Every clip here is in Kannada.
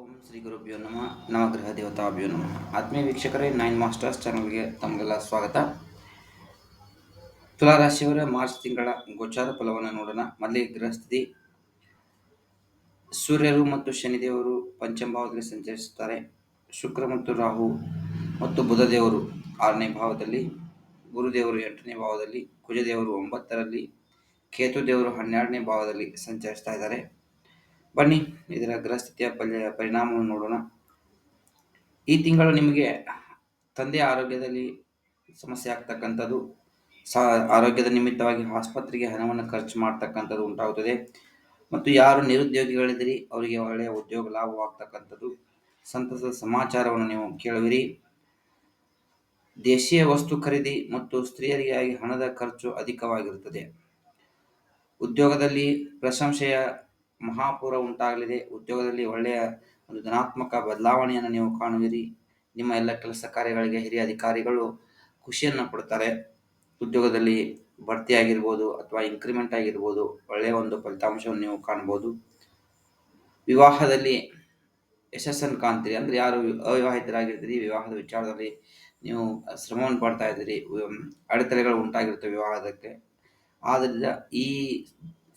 ಓಂ ಶ್ರೀ ಗುರುಭ್ಯೋ ನಮ. ನವಗ್ರಹ ದೇವತಾಭ್ಯೋ ನಮಃ. ಆತ್ಮೀಯ ವೀಕ್ಷಕರೇ, ನೈನ್ ಮಾಸ್ಟರ್ಸ್ ಚಾನಲ್ಗೆ ತಮಗೆಲ್ಲ ಸ್ವಾಗತ. ತುಲಾರಾಶಿಯವರ, ಮಾರ್ಚ್ ತಿಂಗಳ ಗೋಚಾರ ಫಲವನ್ನು ನೋಡೋಣ. ಮೊದಲಿಗೆ ಗೃಹಸ್ಥಿತಿ ಸೂರ್ಯರು ಮತ್ತು ಶನಿದೇವರು ಪಂಚಮ ಭಾವದಲ್ಲಿ ಸಂಚರಿಸುತ್ತಾರೆ. ಶುಕ್ರ ಮತ್ತು ರಾಹು ಮತ್ತು ಬುಧ ದೇವರು ಆರನೇ ಭಾವದಲ್ಲಿ, ಗುರುದೇವರು ಎಂಟನೇ ಭಾವದಲ್ಲಿ, ಕುಜದೇವರು ಒಂಬತ್ತರಲ್ಲಿ ಕೇತು ದೇವರು ಹನ್ನೆರಡನೇ ಭಾವದಲ್ಲಿ ಸಂಚರಿಸ್ತಾ ಇದ್ದಾರೆ. ಬನ್ನಿ, ಇದರ ಗೃಹಸ್ಥಿತಿಯ ಪಲ್ಯ, ಪರಿಣಾಮವನ್ನು ನೋಡೋಣ. ಈ ತಿಂಗಳು ನಿಮಗೆ ತಂದೆಯ ಆರೋಗ್ಯದಲ್ಲಿ ಸಮಸ್ಯೆ ಆಗ್ತಕ್ಕಂಥದ್ದು, ಸ, ಆರೋಗ್ಯದ ನಿಮಿತ್ತವಾಗಿ ಆಸ್ಪತ್ರೆಗೆ ಹಣವನ್ನು ಖರ್ಚು ಮಾಡ್ತಕ್ಕಂಥದ್ದು ಉಂಟಾಗುತ್ತದೆ. ಮತ್ತು ಯಾರು ನಿರುದ್ಯೋಗಿಗಳಿದ್ದೀರಿ, ಅವರಿಗೆ ಒಳ್ಳೆಯ ಉದ್ಯೋಗ ಲಾಭವಾಗ್ತಕ್ಕಂಥದ್ದು. ಸಂತಸದ ಸಮಾಚಾರವನ್ನು ನೀವು ಕೇಳುವಿರಿ. ದೇಶೀಯ ವಸ್ತು ಖರೀದಿ ಮತ್ತು ಸ್ತ್ರೀಯರಿಗಾಗಿ ಹಣದ ಖರ್ಚು ಅಧಿಕವಾಗಿರುತ್ತದೆ. ಉದ್ಯೋಗದಲ್ಲಿ ಪ್ರಶಂಸೆಯ ಮಹಾಪೂರ ಉಂಟಾಗಲಿದೆ. ಉದ್ಯೋಗದಲ್ಲಿ ಒಳ್ಳೆಯ ಒಂದು ಧನಾತ್ಮಕ ಬದಲಾವಣೆಯನ್ನು ನೀವು ಕಾಣುವಿರಿ. ನಿಮ್ಮ ಎಲ್ಲ ಕೆಲಸ ಕಾರ್ಯಗಳಿಗೆ ಹಿರಿಯ ಅಧಿಕಾರಿಗಳು ಖುಷಿಯನ್ನು ಕೊಡ್ತಾರೆ. ಉದ್ಯೋಗದಲ್ಲಿ ಬಡ್ತಿ ಆಗಿರ್ಬೋದು ಅಥವಾ ಇನ್ಕ್ರಿಮೆಂಟ್ ಆಗಿರ್ಬೋದು ಒಳ್ಳೆಯ ಒಂದು ಫಲಿತಾಂಶವನ್ನು ನೀವು ಕಾಣ್ಬೋದು. ವಿವಾಹದಲ್ಲಿ ಯಶಸ್ಸನ್ನು ಕಾಣ್ತೀರಿ. ಅಂದರೆ ಯಾರು ಅವಿವಾಹಿತರಾಗಿರ್ತೀರಿ, ವಿವಾಹದ ವಿಚಾರದಲ್ಲಿ ನೀವು ಶ್ರಮವನ್ನು ಪಡ್ತಾ ಇದ್ದೀರಿ. ಅಡೆತಡೆಗಳು ಉಂಟಾಗಿರ್ತವೆ ವಿವಾಹದಕ್ಕೆ. ಆದ್ದರಿಂದ ಈ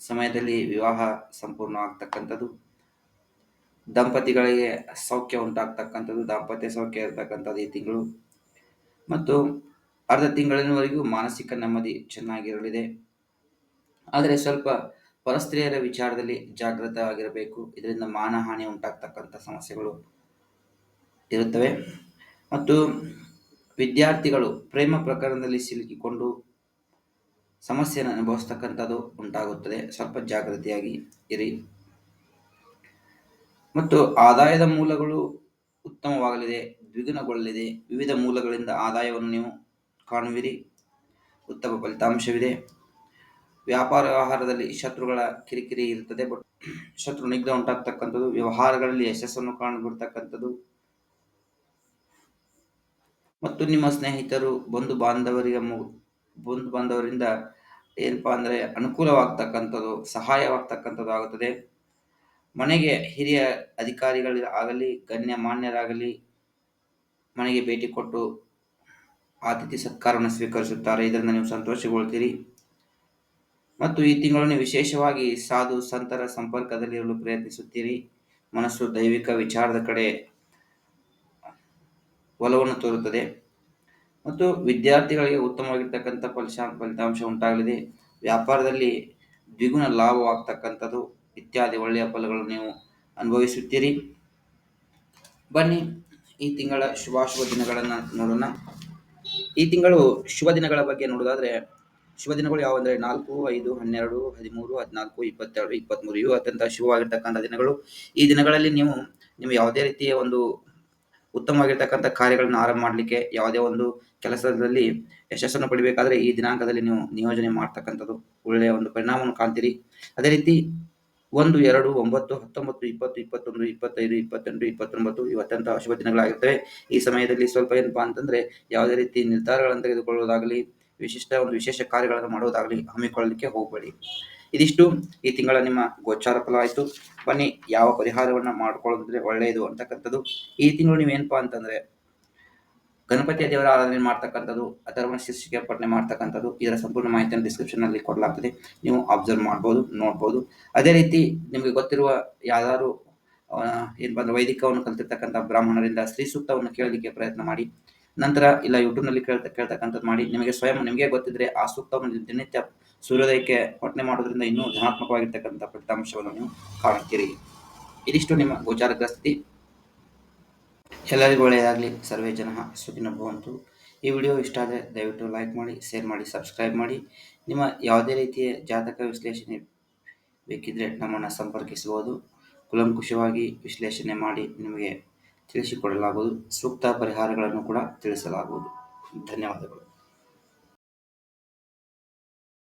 ಸಮಯದಲ್ಲಿ ವಿವಾಹ ಸಂಪೂರ್ಣ ಆಗ್ತಕ್ಕಂಥದ್ದು ದಂಪತಿಗಳಿಗೆ ಸೌಖ್ಯ ಉಂಟಾಗ್ತಕ್ಕಂಥದ್ದು, ದಾಂಪತ್ಯ ಸೌಖ್ಯ ಇರತಕ್ಕಂಥದ್ದು ಈ ತಿಂಗಳು. ಮತ್ತು ಅರ್ಧ ತಿಂಗಳಿನವರೆಗೂ ಮಾನಸಿಕ ನೆಮ್ಮದಿ ಚೆನ್ನಾಗಿರಲಿದೆ. ಆದರೆ ಸ್ವಲ್ಪ ಪರಸ್ತ್ರೀಯರ ವಿಚಾರದಲ್ಲಿ ಜಾಗೃತವಾಗಿರಬೇಕು. ಇದರಿಂದ ಮಾನಹಾನಿ ಉಂಟಾಗ್ತಕ್ಕಂಥ ಸಮಸ್ಯೆಗಳು ಇರುತ್ತವೆ. ಮತ್ತು ವಿದ್ಯಾರ್ಥಿಗಳು ಪ್ರೇಮ ಪ್ರಕರಣದಲ್ಲಿ ಸಿಲುಕಿಕೊಂಡು ಸಮಸ್ಯೆಯನ್ನು ಅನುಭವಿಸ್ತಕ್ಕಂಥದ್ದು ಉಂಟಾಗುತ್ತದೆ. ಸ್ವಲ್ಪ ಜಾಗೃತಿಯಾಗಿ ಇರಿ. ಮತ್ತು ಆದಾಯದ ಮೂಲಗಳು ಉತ್ತಮವಾಗಲಿದೆ, ದ್ವಿಗುಣಗೊಳ್ಳಲಿದೆ. ವಿವಿಧ ಮೂಲಗಳಿಂದ ಆದಾಯವನ್ನು ನೀವು ಕಾಣುವಿರಿ. ಉತ್ತಮ ಫಲಿತಾಂಶವಿದೆ. ವ್ಯಾಪಾರ ವ್ಯವಹಾರದಲ್ಲಿ ಶತ್ರುಗಳ ಕಿರಿಕಿರಿ ಇರುತ್ತದೆ. ಬಟ್ ಶತ್ರು ನಿಗ್ರಹ ಉಂಟಾಗ್ತಕ್ಕಂಥದ್ದು, ವ್ಯವಹಾರಗಳಲ್ಲಿ ಯಶಸ್ಸನ್ನು ಕಾಣಬಿಡ್ತಕ್ಕಂಥದ್ದು. ಮತ್ತು ನಿಮ್ಮ ಸ್ನೇಹಿತರು, ಬಂಧು ಬಾಂಧವರಿಗೆ ಬಂಧು ಬಾಂಧವರಿಂದ ಏನಪ್ಪಾ ಅಂದರೆ ಅನುಕೂಲವಾಗ್ತಕ್ಕಂಥದ್ದು, ಸಹಾಯವಾಗ್ತಕ್ಕಂಥದ್ದು ಆಗುತ್ತದೆ. ಮನೆಗೆ ಹಿರಿಯ ಅಧಿಕಾರಿಗಳ ಆಗಲಿ, ಗಣ್ಯ ಮಾನ್ಯರಾಗಲಿ ಮನೆಗೆ ಭೇಟಿ ಕೊಟ್ಟು ಆತಿಥಿ ಸತ್ಕಾರವನ್ನು ಸ್ವೀಕರಿಸುತ್ತಾರೆ. ಇದರಿಂದ ನೀವು ಸಂತೋಷಗೊಳ್ತೀರಿ. ಮತ್ತು ಈ ತಿಂಗಳನ್ನು ವಿಶೇಷವಾಗಿ ಸಾಧು ಸಂತರ ಸಂಪರ್ಕದಲ್ಲಿರಲು ಪ್ರಯತ್ನಿಸುತ್ತೀರಿ. ಮನಸ್ಸು ದೈವಿಕ ವಿಚಾರದ ಕಡೆ ಒಲವನ್ನು ತೋರುತ್ತದೆ. ಮತ್ತು ವಿದ್ಯಾರ್ಥಿಗಳಿಗೆ ಉತ್ತಮವಾಗಿರ್ತಕ್ಕಂಥ ಫಲಿಶ ಫಲಿತಾಂಶ ಉಂಟಾಗಲಿದೆ. ವ್ಯಾಪಾರದಲ್ಲಿ ದ್ವಿಗುಣ ಲಾಭವಾಗ್ತಕ್ಕಂಥದ್ದು ಇತ್ಯಾದಿ ಒಳ್ಳೆಯ ಫಲಗಳು ನೀವು ಅನುಭವಿಸುತ್ತೀರಿ. ಬನ್ನಿ ಈ ತಿಂಗಳ ಶುಭಾಶುಭ ದಿನಗಳನ್ನು ನೋಡೋಣ. ಈ ತಿಂಗಳು ಶುಭ ದಿನಗಳ ಬಗ್ಗೆ ನೋಡೋದಾದ್ರೆ, ಶುಭ ದಿನಗಳು ಯಾವಂದ್ರೆ ನಾಲ್ಕು, ಐದು, ಹನ್ನೆರಡು, ಹದಿಮೂರು, ಹದಿನಾಲ್ಕು, ಇಪ್ಪತ್ತೆರಡು, ಇಪ್ಪತ್ತ್ಮೂರು ಇವು ಅತ್ಯಂತ ಶುಭವಾಗಿರ್ತಕ್ಕಂಥ ದಿನಗಳು. ಈ ದಿನಗಳಲ್ಲಿ ನೀವು ನಿಮ್ಗೆ ಯಾವುದೇ ರೀತಿಯ ಒಂದು ಉತ್ತಮವಾಗಿರ್ತಕ್ಕಂಥ ಕಾರ್ಯಗಳನ್ನು ಆರಂಭ ಮಾಡಲಿಕ್ಕೆ ಯಾವುದೇ ಒಂದು ಕೆಲಸದಲ್ಲಿ ಯಶಸ್ಸನ್ನು ಪಡಿಬೇಕಾದ್ರೆ ಈ ದಿನಾಂಕದಲ್ಲಿ ನೀವು ನಿಯೋಜನೆ ಮಾಡ್ತಕ್ಕಂಥದ್ದು ಒಳ್ಳೆಯ ಒಂದು ಪರಿಣಾಮವನ್ನು ಕಾಣ್ತೀರಿ. ಅದೇ ರೀತಿ ಒಂದು, ಎರಡು, ಒಂಬತ್ತು, ಹತ್ತೊಂಬತ್ತು, ಇಪ್ಪತ್ತು, ಇಪ್ಪತ್ತೊಂದು, ಇಪ್ಪತ್ತೈದು, ಇಪ್ಪತ್ತೆಂಟು, ಇಪ್ಪತ್ತೊಂಬತ್ತು ಇವು ಅತ್ಯಂತ ಶುಭ ದಿನಗಳಾಗಿರ್ತವೆ. ಈ ಸಮಯದಲ್ಲಿ ಸ್ವಲ್ಪ ಏನಪ್ಪಾ ಅಂತಂದ್ರೆ ಯಾವುದೇ ರೀತಿ ನಿರ್ಧಾರಗಳನ್ನು ತೆಗೆದುಕೊಳ್ಳುವುದಾಗಲಿ ವಿಶಿಷ್ಟ ಒಂದು ವಿಶೇಷ ಕಾರ್ಯಗಳನ್ನು ಮಾಡುವುದಾಗಲಿ ಹಮ್ಮಿಕೊಳ್ಳಲಿಕ್ಕೆ ಹೋಗಬೇಡಿ. ಇದಿಷ್ಟು ಈ ತಿಂಗಳ ನಿಮ್ಮ ಗೋಚಾರ ಫಲ ಆಯಿತು ಬನ್ನಿ, ಯಾವ ಪರಿಹಾರವನ್ನು ಮಾಡ್ಕೊಳ್ಳೋದ್ರೆ ಒಳ್ಳೆಯದು ಅಂತಕ್ಕಂಥದ್ದು. ಈ ತಿಂಗಳು ನೀವೇನಪ್ಪಾ ಅಂತಂದ್ರೆ ಗಣಪತಿಯ ದೇವರ ಆರಾಧನೆ ಮಾಡ್ತಕ್ಕಂಥದ್ದು ಅಥರ್ವಣ ಶೀರ್ಷಿಕೆ ಪಠನೆ ಮಾಡ್ತಕ್ಕಂಥದ್ದು, ಇದರ ಸಂಪೂರ್ಣ ಮಾಹಿತಿಯನ್ನು ಡಿಸ್ಕ್ರಿಪ್ಷನ್ ಅಲ್ಲಿ ಕೊಡಲಾಗ್ತದೆ. ನೀವು ಅಬ್ಸರ್ವ್ ಮಾಡ್ಬೋದು, ನೋಡ್ಬೋದು. ಅದೇ ರೀತಿ ನಿಮಗೆ ಗೊತ್ತಿರುವ ಯಾವ್ದಾದ್ರು ಏನ್ ಬಂದ್ರೆ ವೈದಿಕವನ್ನು ಕಲ್ತಿರ್ತಕ್ಕಂಥ ಬ್ರಾಹ್ಮಣರಿಂದ ಸ್ತ್ರೀ ಸೂಕ್ತವನ್ನು ಕೇಳಲಿಕ್ಕೆ ಪ್ರಯತ್ನ ಮಾಡಿ. ನಂತರ ಇಲ್ಲ ಯೂಟ್ಯೂಬ್ನಲ್ಲಿ ಕೇಳ್ತಾ, ಕೇಳ್ತಕ್ಕಂಥದ್ದು ಮಾಡಿ. ನಿಮಗೆ ಸ್ವಯಂ, ನಿಮಗೆ ಗೊತ್ತಿದ್ರೆ ಆ ಸೂಕ್ತವನ್ನು ದಿನನಿತ್ಯ ಸೂರ್ಯೋದಯಕ್ಕೆ ಪಠನೆ ಮಾಡೋದ್ರಿಂದ ಇನ್ನೂ ಧನಾತ್ಮಕವಾಗಿರ್ತಕ್ಕಂಥ ಫಲಿತಾಂಶವನ್ನು ನೀವು ಕಾಣುತ್ತೀರಿ. ಇದಿಷ್ಟು ನಿಮ್ಮ ಗೋಚಾರ ಗ್ರಸ್ತಿ ಎಲ್ಲರಿಗೂ ಒಳ್ಳೆಯದಾಗಲಿ. ಸರ್ವೇ ಜನ ಸುಖಿನ ಭವಂತು. ಈ ವಿಡಿಯೋ ಇಷ್ಟ ಆದರೆ ದಯವಿಟ್ಟು ಲೈಕ್ ಮಾಡಿ, ಶೇರ್ ಮಾಡಿ, ಸಬ್ಸ್ಕ್ರೈಬ್ ಮಾಡಿ. ನಿಮ್ಮ ಯಾವುದೇ ರೀತಿಯ ಜಾತಕ ವಿಶ್ಲೇಷಣೆ ಬೇಕಿದ್ರೆ ನಮ್ಮನ್ನು ಸಂಪರ್ಕಿಸಬಹುದು. ಕುಲಂಕುಷವಾಗಿ ವಿಶ್ಲೇಷಣೆ ಮಾಡಿ ನಿಮಗೆ ತಿಳಿಸಿಕೊಡಲಾಗುವುದು. ಸೂಕ್ತ ಪರಿಹಾರಗಳನ್ನು ಕೂಡ ತಿಳಿಸಲಾಗುವುದು. ಧನ್ಯವಾದಗಳು.